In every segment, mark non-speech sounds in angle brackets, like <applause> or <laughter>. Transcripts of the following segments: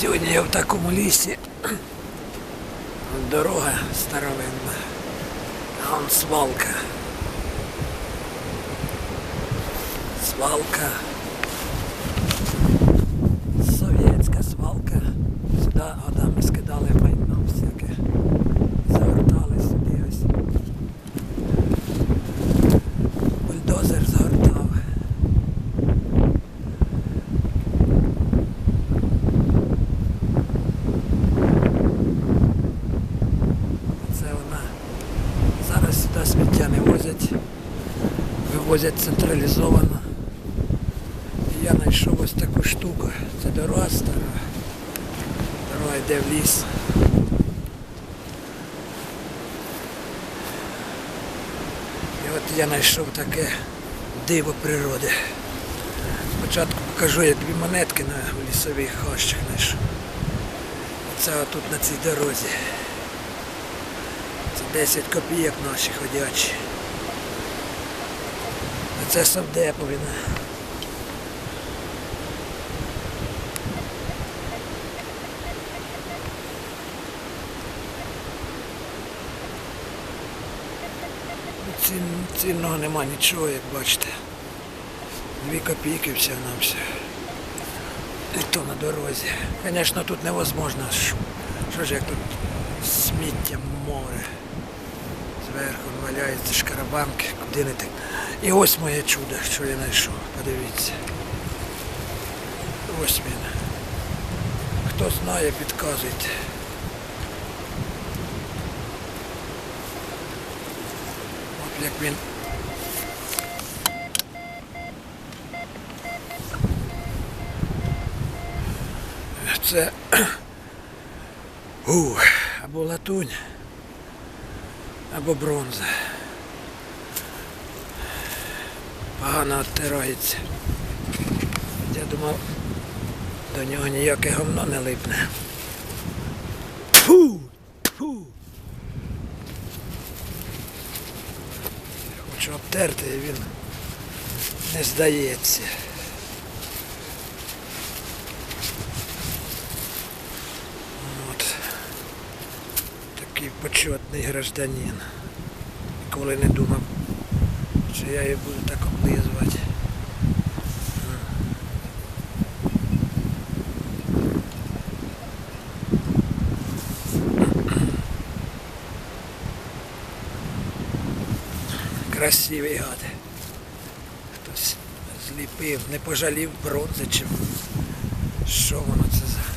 Сьогодні я в такому лісі. Дорога старовинна. А он свалка. Свалка. Совєтська свалка. Сюди годами скидали майно всяке. Загортали сюди ось. Бульдозер згортав. Це вона. Зараз сюди сміття не возять. Вивозять централізовано. Я знайшов ось таку штуку. Це дорога стара. Дорога йде в ліс. І от я знайшов таке диво природи. Спочатку покажу, як дві монетки на лісових хащах знайшов. Оце отут на цій дорозі. Це 10 копійок наші ходячі. Це Савдеповіна. Цін, цінного нема нічого, як бачите. Дві копійки все на все. І то на дорозі. Звісно, тут невозможно. Що ж як тут сміття море. Зверху валяються шкарабанки, куди не так. І ось моє чудо, що я знайшов. Подивіться. Ось він. Хто знає, підказуйте. От як він. Це <clears throat> у, або латунь, або бронза. Погано оттирається. Я думав, до нього ніяке говно не липне. Фу! Фу! Хочу обтерти, і він не здається. От. Такий почетний гражданин. Ніколи не думав, що я її буду так облизувати. Красивий гад. Хтось зліпив, не пожалів бронзи чи що воно це за.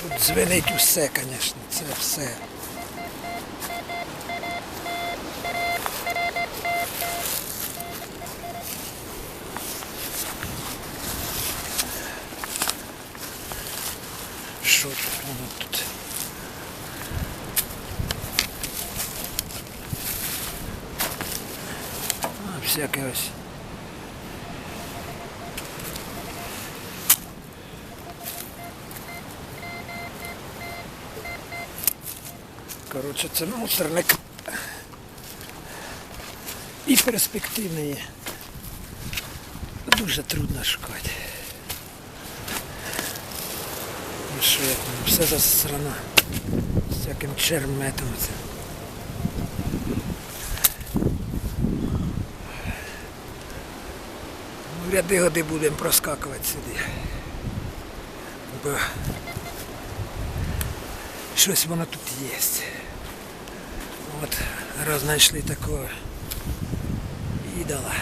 Тут дзвенить усе, звісно, це все. Що тут воно тут? А, всяке ось. Коротше, це мусорник. І перспективний. Дуже трудно шукати. Ну що як воно, все засрано. З всяким черметом. Ну, ряди годи будемо проскакувати сюди. Бо щось воно тут є. От раз знайшли такого ідола.